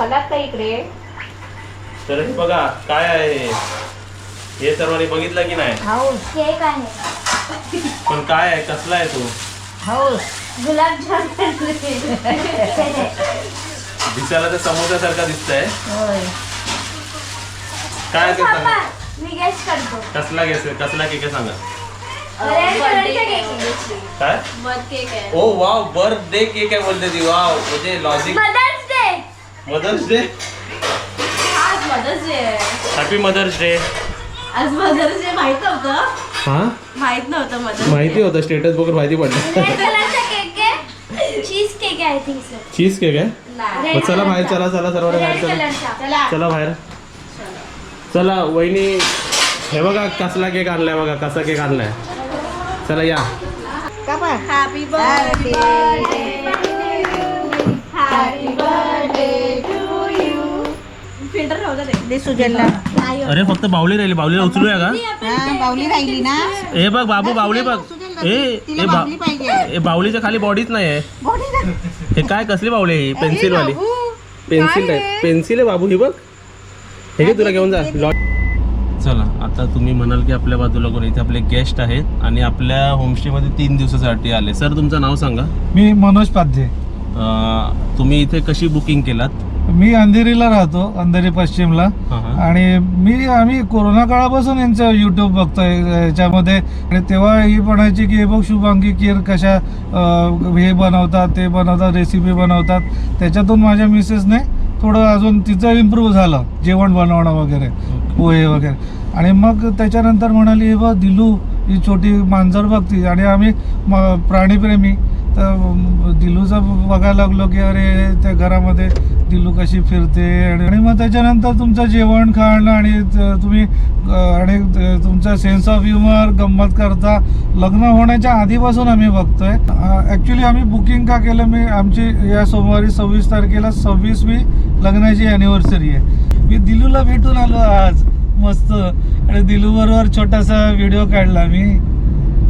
फलात का इकडे. तर हे बघा काय आहे? हे सर्वांनी बघितलं की नाही? हाऊस. केक आहे. पण काय आहे? कसला आहे तो? हाऊस. गुलाबजाम दिसायला तर समोसासारखा दिसतंय. होय. काय ते सांगा? मी गेस करतो. कसला केस कसला केक आहे सांगा? रेड कलरचा केक आहे काय? मध केक आहे. ओ वाव बर्थडे केक आहे बोलते ती. वाव म्हणजे लॉजिक मदर्स डे? आज mother's day. Happy mother's day आज मदर्स डे माहीत नव्हतं? हा? माहीत नव्हतं मदर्स माहिती होतं स्टेटस बघून माहिती पडलं. चीज केक आहे? थिंक सर चीज केक आहे? नाही. मग चला बाहेर चला चला सर्वांना बाहेर चला. चला. चला बाहेर. चला वहिनी हे बघा कसला केक आणलाय बघा कसा केक आणलाय. चला या. Happy birthday happy birthday filter ठेवलं ते दे सुजलला अरे फक्त बावली राहिली. बावलीला उचलूया का? हा बावली राहिली ना. हे बघ बाबू बावली बघ. ए बा बावली पाहिजे. ए बावलीच्या खाली बॉडीच नाही आहे बॉडी हे काय कसली बावली आहे ही? पेन्सिल वाली. पेन्सिल आहे. पेन्सिल आहे बाबू ही बघ. हे घे तुला घेऊन जा. लॉ- चला आता तुम्ही म्हणाल की आपल्या बाजूला कोण इथे आपले गेस्ट आहेत आणि आपल्या होमस्टेमध्ये तीन दिवसासाठी आले. सर तुमचं नाव सांगा. मी मनोज पाध्ये. अं, तुम्ही इथे कशी बुकिंग केलात? मी अंधेरीला राहतो अंधेरी पश्चिमला. आणि मी आम्ही कोरोना काळापासून यांचं युट्यूब बघतोय याच्यामध्ये. आणि तेव्हा ही म्हणायची की हे बघ शुभांगी केर कशा हे बनवतात ते बनवतात रेसिपी बनवतात. त्याच्यातून माझ्या मिसेसने थोडं अजून तिचं इम्प्रूव्ह झालं जेवण बनवणं वगैरे पोहे वगैरे. आणि मग त्याच्यानंतर म्हणाली हे बघ दिलू ही छोटी मांजर बघती. आणि आम्ही प्राणीप्रेमी. तर म- दिलूचं बघायला लागलो की अरे त्या घरामध्ये दिलू कशी फिरते? आणि आणि मग त्याच्यानंतर तुमचं जेवण खाणं आणि तुम्ही आणि तुमचा सेन्स ऑफ ह्युमर गंमत करता लग्न होण्याच्या आधीपासून आम्ही बघतोय. ॲक्च्युली आम्ही बुकिंग का केलं मी आमची या सोमवारी सव्वीस तारखेला सव्वीसवी लग्नाची अॅनिव्हर्सरी आहे. मी दिलूला भेटून आलो आज मस्त. आणि दिलू बरोबर छोटासा व्हिडिओ काढला मी.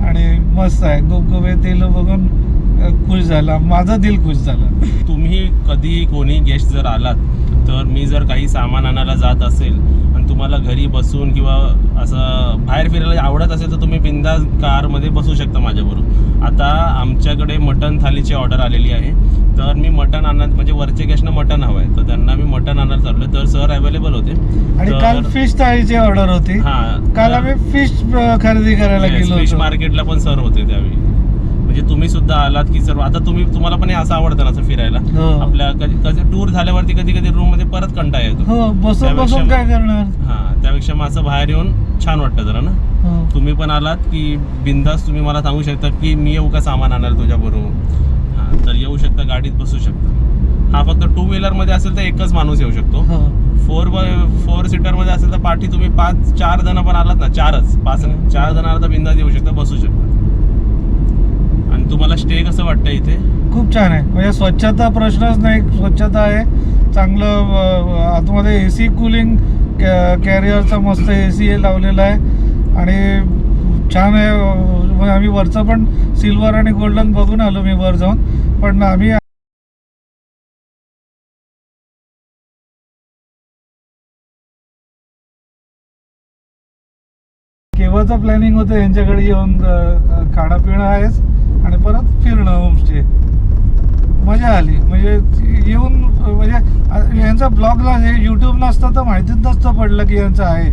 आणि मस्त आहे. गुबगुबे दिलू बघून खुश झाला माझा दिल खुश झाला. तुम्ही कधी कोणी गेस्ट जर आलात तर मी जर काही सामान आणायला जात असेल आणि तुम्हाला घरी बसून किंवा असं बाहेर फिरायला आवडत असेल तर तुम्ही बिंदा कारमध्ये बसू शकता माझ्याबरोबर. आता आमच्याकडे मटन थालीची ऑर्डर आलेली आहे. तर मी मटन आणत म्हणजे वरचे गेस्टनं मटन हवं आहे तर त्यांना मी मटन आणायला चाललो तर सर अवेलेबल होते. आणि काल फिश थाळीची ऑर्डर होती. हा. काल आम्ही फिश खरेदी करायला गेलो फिश मार्केटला पण सर होते त्यावेळी. म्हणजे तुम्ही सुद्धा आलात की सर्व आता तुम्ही तुम्हाला पण हे असं आवडतं ना असं फिरायला हो. आपल्या कधी कधी टूर झाल्यावरती कधी कधी रूममध्ये परत कंटाळा येतो हो बसून त्यापेक्षा- बसून काय करणार हा त्यापेक्षा मग असं बाहेर येऊन छान वाटतं जरा ना हो. तुम्ही पण आलात की बिंदास तुम्ही मला सांगू शकता की मी येऊ का सामान आणायला तुझ्या बरोबर हा तर येऊ शकता गाडीत बसू शकता हा फक्त टू व्हीलरमध्ये असेल तर एकच माणूस येऊ शकतो हो. फोर फोर सीटरमध्ये असेल तर पाठी तुम्ही पाच चार जण पण आलात ना चारच पाच नाही. चार जण आला तर बिंदास येऊ शकता बसू शकता तुम्हाला स्टे कसं वाटतं इथे? खूप छान आहे. म्हणजे स्वच्छता प्रश्नच नाही स्वच्छता आहे. चांगलं आतमध्ये ए सी कुलिंग कॅरियरचा मस्त ए सी लावलेला आहे. आणि छान आहे म्हणजे आम्ही वरचं पण सिल्वर आणि गोल्डन बघून आलो मी वर जाऊन. पण आम्ही केव्हाचं प्लॅनिंग होतं यांच्याकडे येऊन खाणं पिणं आहेच आणि परत फिरणं होमस्टे मजा आली. म्हणजे येऊन म्हणजे यांचा ब्लॉगला हे युट्यूब नसतं तर माहितीच नसतं पडलं की यांचं आहे.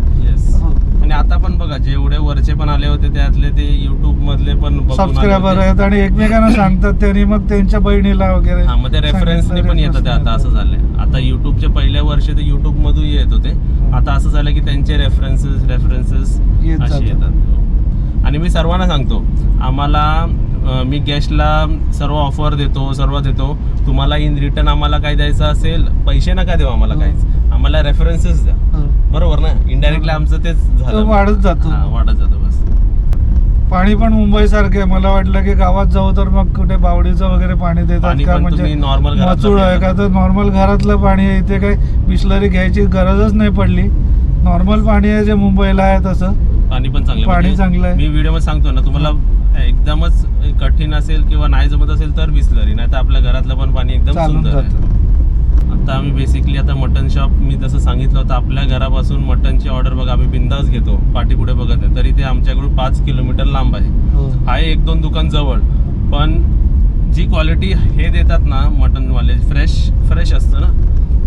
हो. आणि आता पण बघा जेवढे वरचे पण आले होते त्यातले ते युट्यूब मधले पण सबस्क्रायबर होते. आहेत आणि एकमेकांना सांगतात त्यांनी मग त्यांच्या बहिणीला वगैरे हा मग ते रेफरन्सने पण येतं ते आता असं झालंय आता युट्यूबचे पहिल्या वर्षी ते युट्यूब मधून येत होते आता असं झालं की त्यांचे रेफरन्सेस रेफरन्सेस असे. येतात आणि मी सर्वांना सांगतो आम्हाला मी गेस्टला सर्व ऑफर देतो सर्व देतो तुम्हाला इन रिटर्न आम्हाला काय द्यायचं असेल पैसे नका देऊ आम्हाला हो. काहीच आम्हाला रेफरन्सेस द्या हो. बरोबर ना? इनडायरेक्टली आमचं तेच झालं. वाढत जातो. हा, वाढत जातं बस. पाणी पण मुंबई सारखे मला वाटलं की गावात जाऊ तर मग कुठे बावडीचं वगैरे पाणी देतात पाणी का? पण म्हणजे तुम्ही normal घरातलं मचूळ आहे का. तर नॉर्मल घरातलं पाणी आहे. इथे काही बिस्लरी घ्यायची गरजच नाही पडली. नॉर्मल पाणी आहे जे मुंबईला आहे तसं. पाणी पण चांगलं पाणी म्हणजे चांगलं आहे. मी व्हिडिओमध्ये सांगतो ना तुम्हाला एकदमच कठीण असेल किंवा नाही जमत असेल तर बिसलरी नाही तर आपल्या घरातलं पण पाणी एकदम चालून सुंदर आहे. जातं. आता आम्ही बेसिकली आता मटन शॉप मी जसं सांगितलं होतं आपल्या घरापासून मटनची ऑर्डर बघा आम्ही बिंदास घेतो. पाठी पुढे बघत आहे तरी ते आमच्याकडून पाच किलोमीटर लांब आहे. हो. आहे एक दोन दुकान जवळ. पण जी क्वालिटी हे देतात ना मटनवाले फ्रेश फ्रेश असतं ना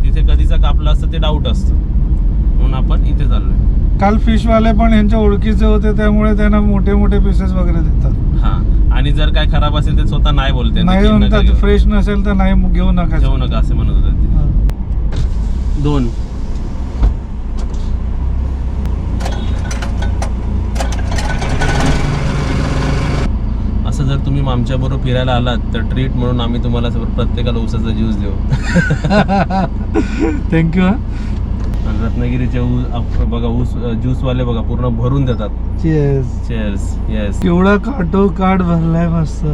तिथे कधीचं कापलं असतं ते डाऊट असतं. म्हणून आपण इथे चाललोय. काल फिशवाले पण यांच्या ओळखीचे होते त्यामुळे त्यांना मोठे मोठे पीसेस वगैरे देतात. हा. आणि जर काय खराब असेल ते स्वतः नाही बोलते. नाही. फ्रेश नसेल तर नाही घेऊ नका. घेऊ नका असे म्हणत होते. दोन. असं जर तुम्ही आमच्या बरोबर फिरायला आलात तर ट्रीट म्हणून आम्ही तुम्हाला प्रत्येकाला ऊसाचा ज्यूस देऊ. थँक्यू रत्नागिरीचे बघा ऊस ज्यूसवाले बघा पूर्ण भरून देतात. Cheers. चेअर्स येस केवढा काटो काट भरलाय मस्त.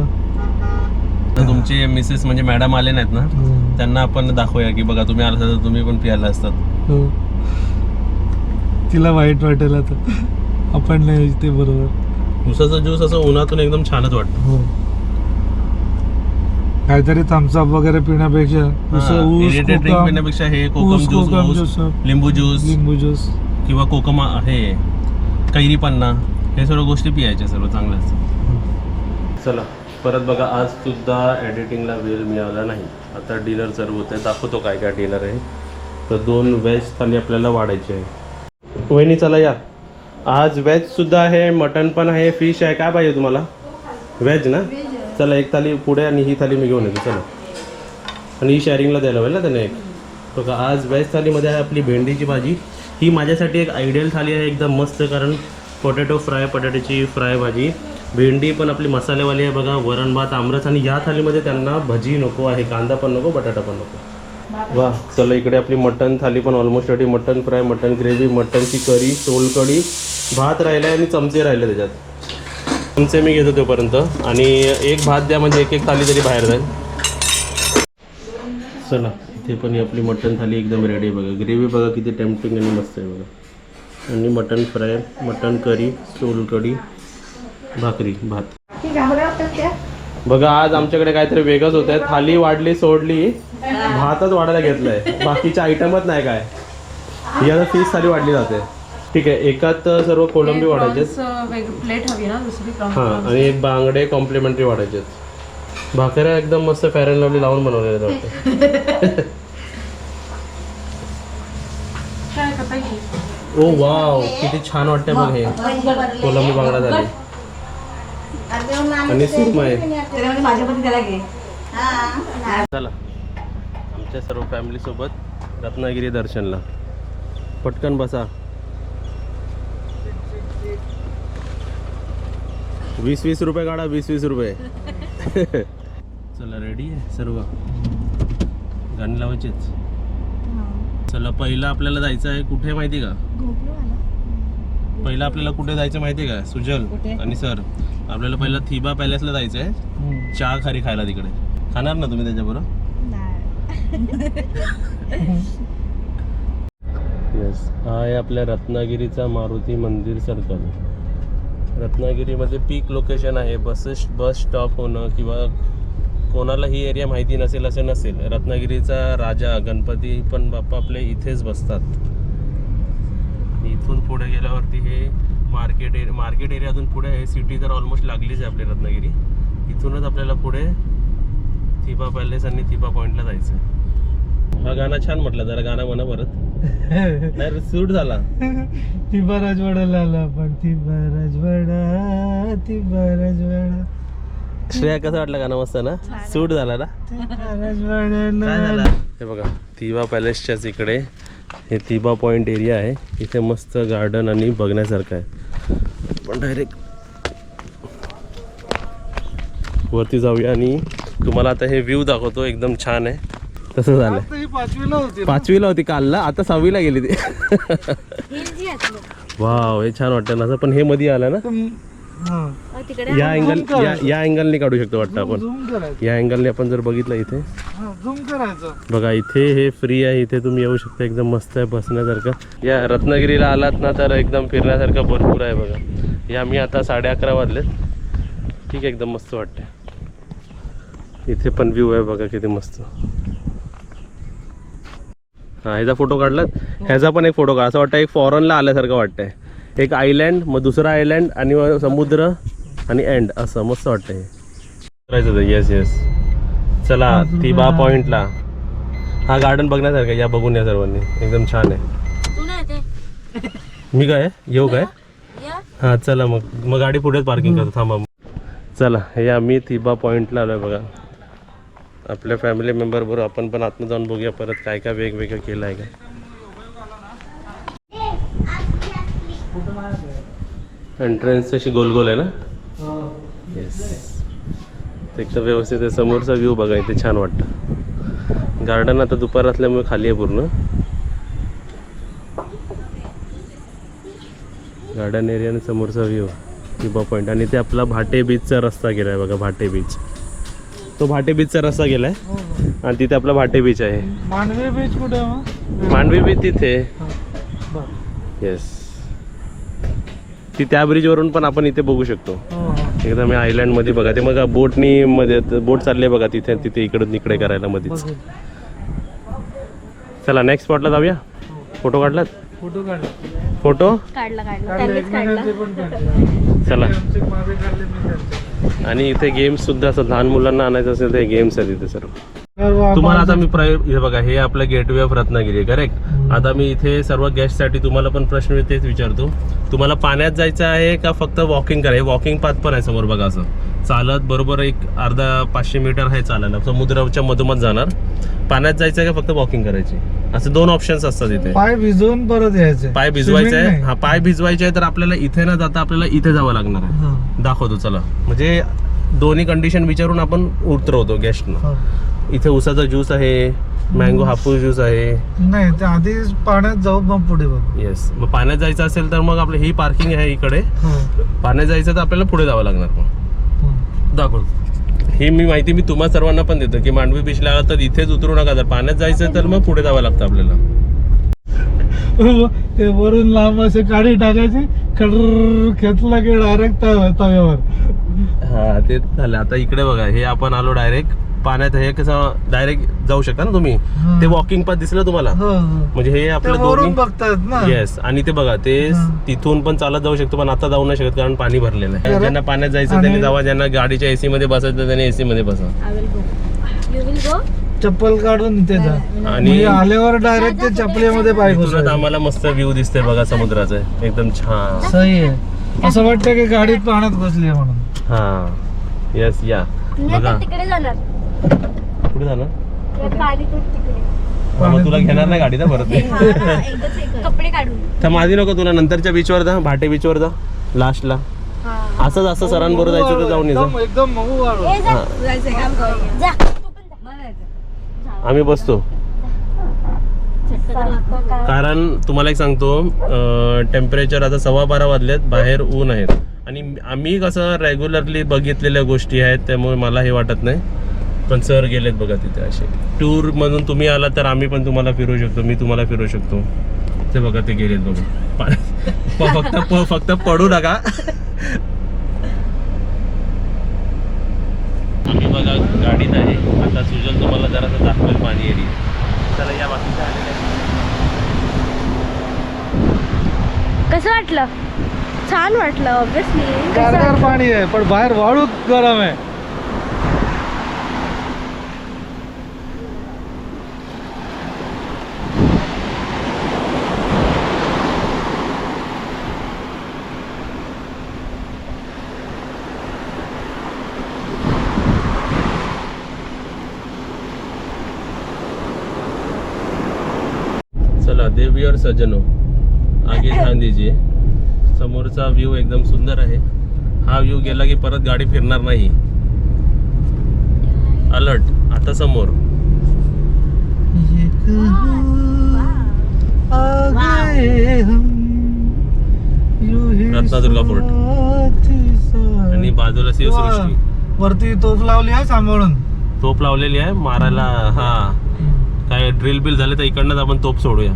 तुमचे मिसेस म्हणजे मॅडम आले नाहीत ना त्यांना आपण दाखवूया की बघा तुम्ही आला तर तुम्ही पण पियाला असतात. हो. तिला वाईट वाटेल आता. आपण नाही ते बरोबर. ऊसाचा ज्यूस असं उन्हातून एकदम छानच वाटतं. हो. काहीतरी थम्सअप वगैरे पिण्यापेक्षा पिण्यापेक्षा हे कोकम ज्यूस लिंबू ज्यूस लिंबू ज्यूस किंवा कोकम हे कैरी पन्ना हे सर्व गोष्टी पियायच्या सर्व चांगल्या असतात चला. परत बघा आज सुद्धा एडिटिंगला वेळ मिळाला नाही. आता डिनर सर्व होत आहे दाखवतो काय काय डिनर आहे. तर दोन व्हेज थाली आपल्याला वाढायची आहे. वहिनी चला या. आज व्हेज सुद्धा आहे मटन पण आहे फिश आहे. काय पाहिजे तुम्हाला? व्हेज ना? चला एक थाली पुढे आणि ही थाली मी घेऊन येतो. चला. आणि ही शेअरिंगला द्यायला पाहिजे ना त्याने एक. बघा आज व्हेज थालीमध्ये आहे आपली भेंडीची भाजी. ही माझ्यासाठी एक आयडियल थाली आहे एकदम मस्त कारण पोटॅटो फ्राय बटाट्याची फ्राय भाजी. भेंडी पण आपली मसालेवाली आहे बघा वरण भात आमरस आणि या थालीमध्ये त्यांना भजी नको आहे कांदा पण नको बटाटा पण नको. वा चला इकडे आपली मटन थाली पण almost ready mutton fry mutton gravy मटनची curry सोलकढी भात राहिला आणि चमचे राहिले त्याच्यात. चमचे मी घेतो तोपर्यंत. आणि एक भात द्या म्हणजे एक एक थाली तरी बाहेर जाईल. चला इथे पण ही आपली मटन थाली एकदम रेडी आहे बघा. ग्रेव्ही बघा किती टेम्पटिंग आणि मस्त आहे बघा. आणि मटन फ्राय मटन करी सोलकढी भाकरी भात. बघा आज आमच्याकडे काहीतरी वेगळंच होत आहे थाली वाढली सोडली. भातच वाढायला घेतलंय. बाकीचे आयटमच नाही काय. ही आता फीस थाली वाढली जाते. ठीक आहे एकात सर्व कोलंबी वाढायचे प्लेट हवी ना दुसरी हां आणि एक बांगडे कॉम्प्लिमेंटरी वाढायचे भाकऱ्या एकदम मस्त फॅर अँड लवली लावून बनवलेल्या वाटतं ओ वाव किती छान वाटतंय बघ हे. कोलंबी बांगडा झाली. आणि माझ्यामध्ये त्याला घे. चला. आमच्या सर्व फॅमिली सोबत रत्नागिरी दर्शनला. पटकन बसा. वीस वीस रुपये काढा वीस वीस रुपये. चला रेडी आहे सर्व? गाणी लावायचेच. चला पहिलं आपल्याला जायचं आहे कुठे माहिती का? पहिलं आपल्याला कुठे जायचं माहिती आहे का? सुजल आणि सर. आपल्याला पहिलं थिबा पॅलेसला जायचं आहे चहा खारी खायला तिकडे. खाणार ना तुम्ही त्याच्याबरोबर? येस हा आहे आपल्या रत्नागिरीचा मारुती मंदिर सर्कल रत्नागिरीमध्ये पीक लोकेशन आहे. बसेस बस स्टॉप होणं किंवा कोणाला ही एरिया माहिती नसेल असं नसेल. रत्नागिरीचा राजा गणपती पण बाप्पा आपले इथेच बसतात. इथून पुढे गेल्यावरती हे मार्केट एरिया मार्केट एरियातून पुढे हे सिटी तर ऑलमोस्ट लागलीच आहे आपली रत्नागिरी. इथूनच आपल्याला पुढे थिबा पॅलेस आणि थिबा पॉईंटला जायचं आहे. हा गाणं छान म्हटलं जरा गाणं म्हणा परत. नाही सूट झाला. तिबा राजवाड्याला आलो आपण. तिबा राजवाडा तिबा राजवाडा. श्रेया कसं वाटलं गाणं मस्त ना? सूट झाला ना? झालं? हे बघा तिबा पॅलेसच्याच इकडे हे तिबा पॉईंट एरिया आहे. इथे मस्त गार्डन आणि बघण्यासारखं आहे. पण डायरेक्ट वरती जाऊया आणि तुम्हाला आता हे व्ह्यू दाखवतो. एकदम छान आहे. तसं ही पाचवीला होती ना? पाचवीला होती कालला. आता सहावीला गेली ती. वाव हे छान वाटतं ना. असं पण हे मध्ये आलं ना? हा. तिकडे या अँगल या या अँगलने काढू शकतो वाटतं आपण. झूम करायचं. या अँगलने आपण जर बघितलं इथे. हा झूम करायचं. बघा इथे हे फ्री आहे इथे तुम्ही येऊ शकता एकदम मस्त आहे बसण्यासारखं. या रत्नागिरीला आलात ना तर एकदम फिरण्यासारखं भरपूर आहे बघा. या मी आता साडे अकरा वाजलेत. ठीक आहे एकदम मस्त वाटते इथे पण व्ह्यू आहे बघा किती मस्त. हा ह्याचा फोटो काढलात? ह्याचा पण एक फोटो काढ. असं वाटतं एक फॉरेनला आल्यासारखं वाटतंय. एक आयलँड मग दुसरा आयलँड आणि मग समुद्र. आणि एंड असं मस्त वाटतंय. करायचं येस येस चला तिबा पॉइंटला हा गार्डन बघण्यासारखं आहे. या बघून या सर्वांनी. एकदम छान आहे. तू मी काय येऊ काय? या. हा चला मग. मग गाडी पुढेच पार्किंग करतो थांबा चला हे आम्ही तिबा पॉईंटला आलोय बघा. आपल्या फॅमिली मेंबर बरोबर आपण पण आतनं जाऊन बघूया परत काय काय वेगवेगळं केलं आहे का. एंट्रन्स अशी गोल गोल आहे ना? येस एकदम व्यवस्थित आहे. समोरचा व्ह्यू बघा इथे छान वाटतं. गार्डन आता दुपार असल्यामुळे खाली आहे पूर्ण. गार्डन एरिया आणि समोरचा व्ह्यू किंवा पॉईंट आणि ते आपला भाटे बीचचा रस्ता गेला आहे बघा भाटे बीच तो भाटे बीचचा रस्ता गेलाय. आणि तिथे आपला भाटे बीच आहे. मांडवी बीच कुठे आहे मांडवी बीच तिथे. येस ती त्या ब्रिजवरून पण आपण इथे बघू शकतो. हो, हो. एकदम आयलँडमध्ये बघा ते मग बोटनी मध्ये बोट चालले बघा तिथे तिथे इकडून इकडे करायला मध्येच बघू. चला नेक्स्ट स्पॉटला जाऊया. फोटो काढलात? फोटो काढले. फोटो चला. आणि इथे गेम्स सुद्धा असं लहान मुलांना आणायचं असेल तर गेम्स आहेत इथे सर्व. तुम्हाला आता मी प्राय हे बघा हे आपलं गेटवे ऑफ रत्नागिरी करेक्ट आता मी इथे सर्व गेस्टसाठी तुम्हाला पण प्रश्न तेच विचारतो. तुम्हाला पाण्यात जायचं आहे का फक्त वॉकिंग करा वॉकिंग पाथ पण आहे समोर बघा असं. चालत बरोबर एक अर्धा पाचशे मीटर आहे चालायला. समुद्राच्या मधोमध जाणार. पाण्यात जायचं आहे का फक्त वॉकिंग करायची? असे दोन ऑप्शन्स असतात इथे. पाय भिजवून परत यायचे पाय भिजवायचे आहे. हा पाय भिजवायचे आहे तर आपल्याला इथे न जाता आपल्याला इथे जावं लागणार आहे. दाखवतो चला. म्हणजे दोन्ही कंडिशन विचारून आपण उतरवतो गेस्टनं. इथे उसाचा ज्यूस आहे मँगो हापूस ज्यूस आहे. नाही ते आधी पाण्यात जाऊ मग पुढे बघ. येस मग पाण्यात जायचं असेल तर मग आपलं ही पार्किंग आहे इकडे. हो, पाण्यात जायचं तर आपल्याला पुढे जावं लागणार मग. हो. दाखवतो ही मी माहिती मी तुम्हा सर्वांना पण देतो की मांडवी बीचला आला तर इथेच उतरू नका. जर पाण्यात जायचं तर मग पुढे जावं लागतं आपल्याला. ते वरून लांब असे काडी टाकायची खडर खेचला की डायरेक्ट तव्यावर. हा ते झालं. आता इकडे बघा. हे आपण आलो डायरेक्ट पाण्यात हे कसं डायरेक्ट जाऊ शकता ना तुम्ही. ते वॉकिंग पाथ दिसलं तुम्हाला. म्हणजे हे आपलं दोन्ही बघतात ना. येस आणि ते बघा ते. तिथून पण चालत जाऊ शकतो पण आता जाऊ नाही शकत कारण पाणी भरलेलं आहे. ज्यांना पाण्यात जायचं त्यांनी जावा ज्यांना गाडीच्या एसी मध्ये बसायचं त्यांनी एसी मध्ये बसा. I will go you will go चप्पल काढून जा. आणि म्हणजे आल्यावर डायरेक्ट ते चपलीमध्ये पाय इथूनच घुसवायचे. आम्हाला मस्त व्ह्यू दिसते बघा समुद्राचं. एकदम छान. सही आहे. असं वाटतं की गाडीत पाण्यात घुसली आहे म्हणून. हा. येस या. मी बघा. तिकडे जाणार. कुठे झालं या गाडीतून तिकडे. मग तुला घेणार नाही गाडी ना परत. कपडे काढून. तर माझी नको तुला नंतरच्या बीचवर जा भाटे बीचवर जा लास्टला हा. असंच असं सरांबरोबर जायचं तर जाऊन ये जा. एकदम एकदम मऊ वाळू. ए, जा. जा तू पण जा. आम्ही बसतो. कारण तुम्हाला एक सांगतो टेम्परेचर आता सव्वा बारा वाजलेत बाहेर ऊन आहेत. आणि आम्ही कसं रेग्युलरली बघितलेल्या गोष्टी आहेत त्यामुळे मला हे वाटत नाही. पण सर गेलेत बघा तिथे असे. टूर मधून तुम्ही आला तर आम्ही पण तुम्हाला फिरू शकतो मी तुम्हाला फिरू शकतो. ते बघा ते गेलेत बघा. फक्त प- फक्त पडू नका. आम्ही बघा गाडीत आहे. आता सुजल तुम्हाला जरासं दाखवेल पाणी एरिया चला या बाकीच्या आलेल्या आहेत. कसं वाटलं? छान वाटलं ऑब्विसली पाणी आहे पण बाहेर वाळू गरम आहे. चला देवी और सज्जनो आगे ध्यान दीजिए समोरचा व्ह्यू एकदम सुंदर आहे. हा व्ह्यू गेला की परत गाडी फिरणार नाही. अलर्ट आता समोर. रत्नादुर्गा फोर्ट. आणि बाजूला शिवसृष्टी. वरती तोफ लावली आहे सांभाळून. तोप लावलेली आहे मारायला हा. काय ड्रिल बिल झाले तर इकडनंच आपण तोप सोडूया.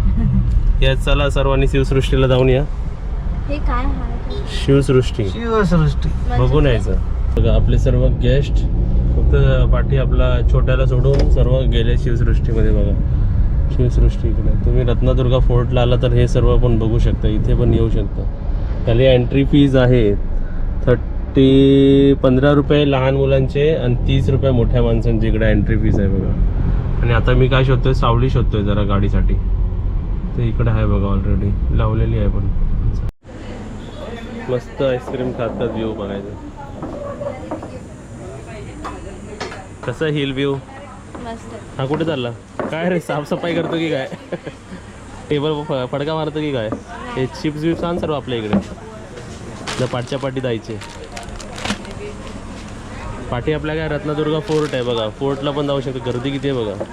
या चला सर्वांनी शिवसृष्टीला जाऊन या. हे काय आहे? शिवसृष्टी. शिवसृष्टी. बघून यायचं. बघा आपले सर्व गेस्ट फक्त पाठी आपला छोट्याला सोडून सर्व गेले शिवसृष्टीमध्ये बघा. शिवसृष्टी इकडे. तुम्ही रत्नदुर्गा फोर्टला आला तर हे सर्व पण बघू शकता. इथे पण येऊ शकता. खाली एंट्री फीज आहे थर्टी पंधरा रुपये लहान मुलांचे आणि तीस रुपये मोठ्या माणसांची इकडे एंट्री फीज आहे बघा. आणि आता मी काय शोधतोय? सावली शोधतोय जरा गाडीसाठी. ते इकडे आहे बघा ऑलरेडी लावलेली आहे पण. मस्त आईस्क्रीम खातात व्ह्यू बघायचं. कसं हिल व्ह्यू मस्त. हा कुठे चालला? काय रे साफसफाई करतो की काय? टेबल फडका मारतो की काय? हे चिप्स विप्स आण सर्व आपल्या इकडे. जर पाठच्या पाठी जायचे. पाठी आपल्या काय रत्नदुर्गा फोर्ट आहे बघा. फोर्टला पण जाऊ शकतो. गर्दी किती आहे बघा.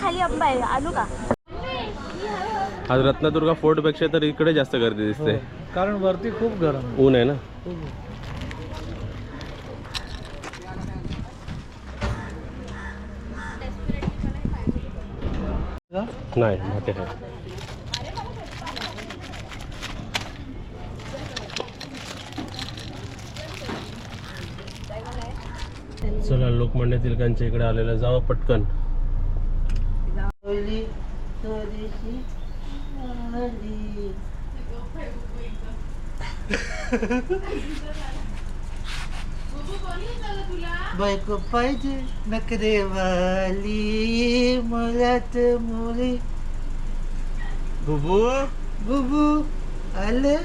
खाली आंबा आहे. आलू का? आज रत्नदुर्गा फोर्टपेक्षा तर इकडे जास्त गर्दी दिसते. कारण वरती खूप गरम ऊन आहे ना? नाही मोठे आहे. चला लोकमान्य टिळकांच्या इकडे आलेलं जावं पटकन. बायको पाहिजे नकरेवाली मुलात मुली. बुबू? बुबू आले?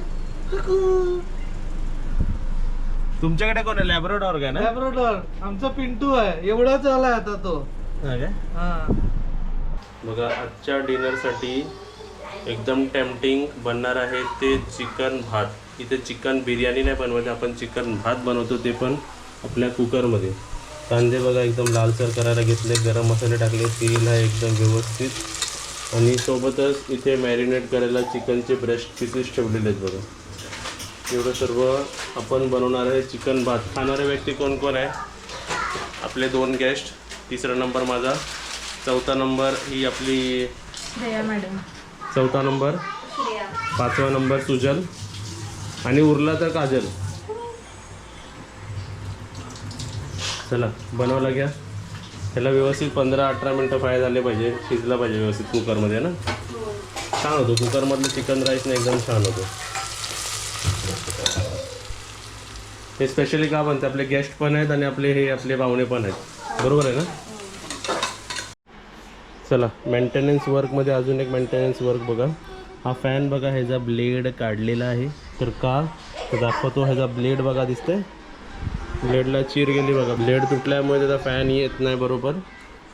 तुमच्याकडे कोण आहे? लॅबरोडॉर काय ना? लॅब्रोडॉर आमचा पिंटू आहे. एवढाच आलाय आता तो. हा काय हा. बघा आजच्या डिनरसाठी एकदम टेम्पटिंग बनणार आहे ते चिकन भात. इथे चिकन बिर्याणी नाही बनवत आपण चिकन भात बनवतो ते पण आपल्या कुकरमध्ये कांदे बघा एकदम लालसर करायला घेतले गरम मसाले टाकले तेल आहे एकदम व्यवस्थित. आणि सोबतच इथे मॅरिनेट करायला चिकनचे ब्रेस्ट पीसेस ठेवलेले आहेत बघा. एवढं सर्व आपण बनवणार आहे. चिकन भात खाणारे व्यक्ती कोण कोण आहे? आपले दोन गेस्ट तिसरा नंबर माझा. चौथा नंबर ही आपली मॅडम. चौथा नंबर पाचवा नंबर सुजल आणि उरला तर काजल. चला बनवला घ्या. त्याला व्यवस्थित पंधरा अठरा मिनटं फ्राय झाले पाहिजे. शिजला पाहिजे व्यवस्थित कुकरमध्ये ना? छान होतो. कुकरमधलं चिकन राईस ना एकदम छान होतो. हे स्पेशली का बनते? आपले गेस्ट पण आहेत आणि आपले हे आपले पाहुणे पण आहेत. बरोबर आहे ना? चला मेंटेनन्स वर्कमध्ये अजून एक मेंटेनन्स वर्क बघा. हा फॅन बघा ह्याचा ब्लेड काढलेला आहे. तर का? तर दाखवतो ह्याचा ब्लेड बघा दिसतंय. ब्लेडला चीर गेली बघा. ब्लेड तुटल्यामुळे त्याचा फॅन येत नाही बरोबर.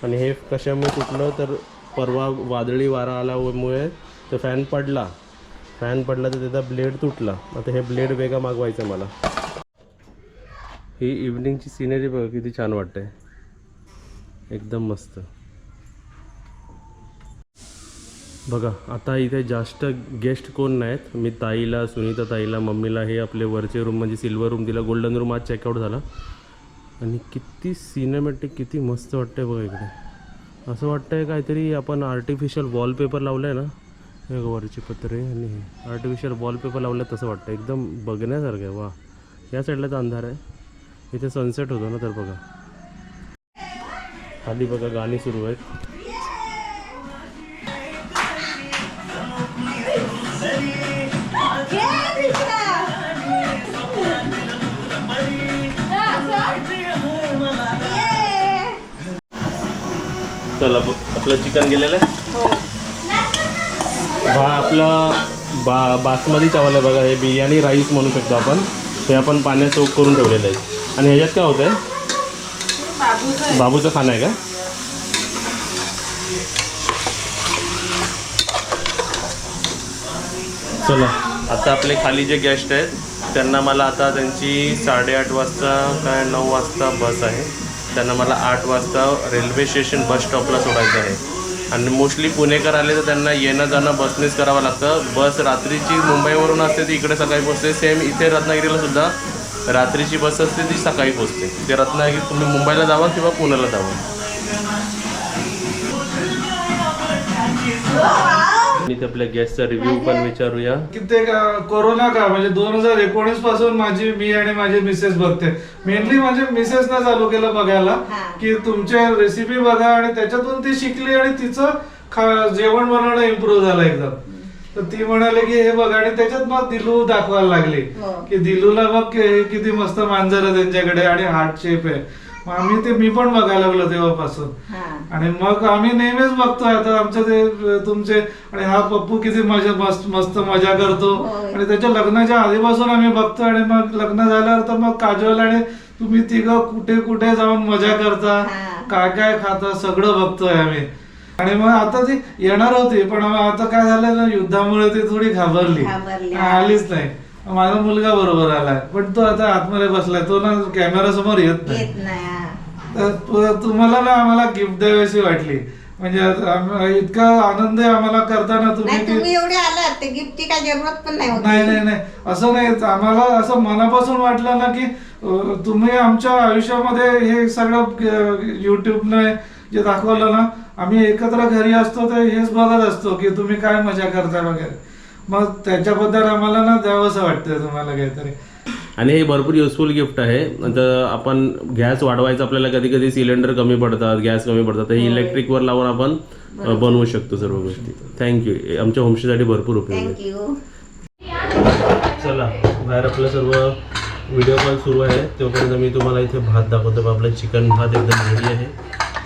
आणि हे कशामुळे तुटलं? तर परवा वादळी वारा आल्यामुळे तो फॅन पडला. फॅन पडला तर त्याचा ब्लेड तुटला. आता हे ब्लेड वेगळा मागवायचं मला. ही इव्हनिंगची सिनरी बघा किती छान वाटते एकदम मस्त. बघा आता इथे जास्त गेस्ट कोण नाहीत. मी ताईला सुनीता ताईला मम्मीला हे आपले वरचे रूम म्हणजे सिल्वर रूम दिला गोल्डन रूम आज चेकआउट झाला. आणि किती सिनेमॅटिक किती मस्त वाटतंय बघा इकडे. असं वाटतंय काहीतरी आपण आर्टिफिशियल वॉलपेपर लावलं आहे ना? हे वरचे पत्रे आणि हे. आर्टिफिशियल वॉलपेपर लावलं तसं वाटतं एकदम बघण्यासारखं आहे वा या साईडला तर अंधार आहे. इथे सनसेट होतो ना तर बघा. खाली बघा गाणी सुरू आहेत. चला आपलं चिकन गेलेलं आहे? हा आपलं बा बासमती चावल आहे बघा हे बिर्याणी राईस म्हणू शकतो आपण. ते आपण पाण्यात सोक करून ठेवलेलं आहे. आणि ह्याच्यात काय होतं आहे. बाबूचं खाणं आहे का? चला. आता आपले खाली जे गेस्ट आहेत त्यांना मला आता त्यांची साडेआठ वाजता काय नऊ वाजता बस आहे. त्यांना मला आठ वाजता रेल्वे स्टेशन बस स्टॉपला सोडायचं आहे. आणि मोस्टली पुणेकर आले तर त्यांना येणं जाणं बसनेच करावं लागतं. बस रात्रीची मुंबईवरून असते ती इकडे सकाळी पोचते सेम इथे रत्नागिरीला सुद्धा रात्रीची बस असते ती सकाळी पोचते. ते रत्नागिरी तुम्ही मुंबईला जावा किंवा पुण्याला जावा. मी ते आपल्या गेस्टचा रिव्ह्यू पण विचारूया. कित्येक कोरोना काळ म्हणजे दोन हजार एकोणीसपासून माझी मी आणि माझी मिसेस बघते. मेनली म्हणजे मिसेस ना चालू केलं बघायला. की तुमचे रेसिपी बघा आणि त्याच्यातून ती शिकली आणि तिचं खा- जेवण बनवणं इम्प्रूव्ह झालं एकदम. तर ती म्हणाली की हे बघ आणि त्याच्यात मग दिलू दाखवायला लागली हो. की दिलूला बघ की हे किती मस्त मांजर आहे त्यांच्याकडे आणि हार्ट शेप आहे मग आम्ही ते मी पण बघायला लागलो तेव्हापासून आणि मग आम्ही नेहमीच बघतोय आता आमचे ते तुमचे आणि हा पप्पू किती मजा मस्त मस्त मजा करतो. आणि त्याच्या लग्नाच्या आधीपासून आम्ही बघतो आणि मग लग्न झाल्यावर तर मग काजल आणि तुम्ही तिघं कुठे कुठे जाऊन मजा करता. काय काय खाता सगळं बघतोय आम्ही आणि मग आता ती येणार होती पण आता काय झालं ना युद्धामुळे ती थोडी घाबरली. आलीच नाही. माझा मुलगा बरोबर आलाय पण तो आता आतमध्ये बसलाय तो ना कॅमेरा समोर येत नाही. तुम्हाला ना आम्हाला गिफ्ट द्यावीशी वाटली. म्हणजे इतका आनंद आहे आम्हाला करताना तुम्ही एवढे आलात ते गिफ्टची काय जरूरत पण नाही नाही नाही नाही. असं नाही आम्हाला असं मनापासून वाटलं ना की तुम्ही आमच्या आयुष्यामध्ये हे सगळं युट्यूबने जे दाखवलं ना आम्ही एकत्र घरी असतो तर हेच बघत असतो की तुम्ही काय मजा करता वगैरे. मग त्याच्याबद्दल आम्हाला ना द्यावंसं वाटतंय तुम्हाला काहीतरी. आणि हे भरपूर युजफुल गिफ्ट आहे. आता आपण गॅस वाढवायचं आपल्याला कधी कधी सिलेंडर कमी पडतात गॅस कमी पडतात तर हे. इलेक्ट्रिकवर लावून आपण बनवू शकतो सर्व गोष्टी. थँक्यू आमच्या होमस्टेसाठी भरपूर उपयोग आहे. थँक्यू चला बाहेर आपलं सर्व व्हिडिओ कॉल सुरू आहे. तोपर्यंत मी तुम्हाला इथे भात दाखवतो. आपलं चिकन भात एकदम रेडी आहे.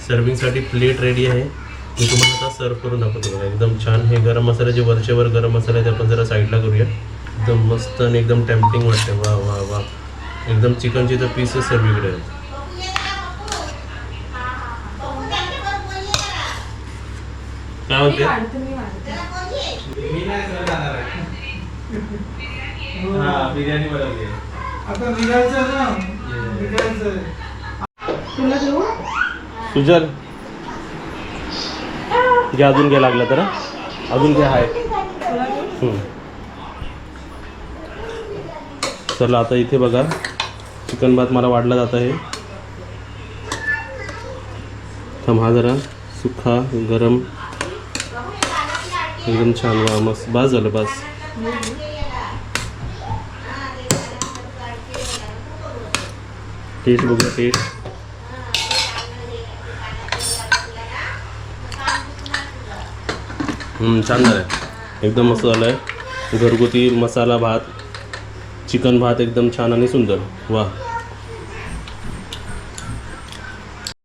सर्विंगसाठी प्लेट रेडी आहे. मी तुम्हाला आता सर्व करून दाखवतो बघा. एकदम छान हे गरम मसाले जे वरचेवर गरम मसाले ते आपण जरा साईडला करूया एकदम मस्त आणि एकदम टेम्पटिंग वाटते वा वा वा. एकदम चिकनची तर पीसेस सर्वीकडे आहे काय म्हणते? हा. बिर्याणी बनवली आता निघायचं सुजल घ्या अजून घ्या लागलं तर अजून घ्या आहे चला आता इथे बघा. चिकन भात मला वाढला जात आहे. थांब हा जरा सुखा गरम. एकदम छान वा मस्त. बास झालं बास टेस्ट बघूया टेस्ट छान झालं आहे एकदम मस्त झालं आहे घरगुती मसाला भात चिकन भात एकदम छान आणि सुंदर. वा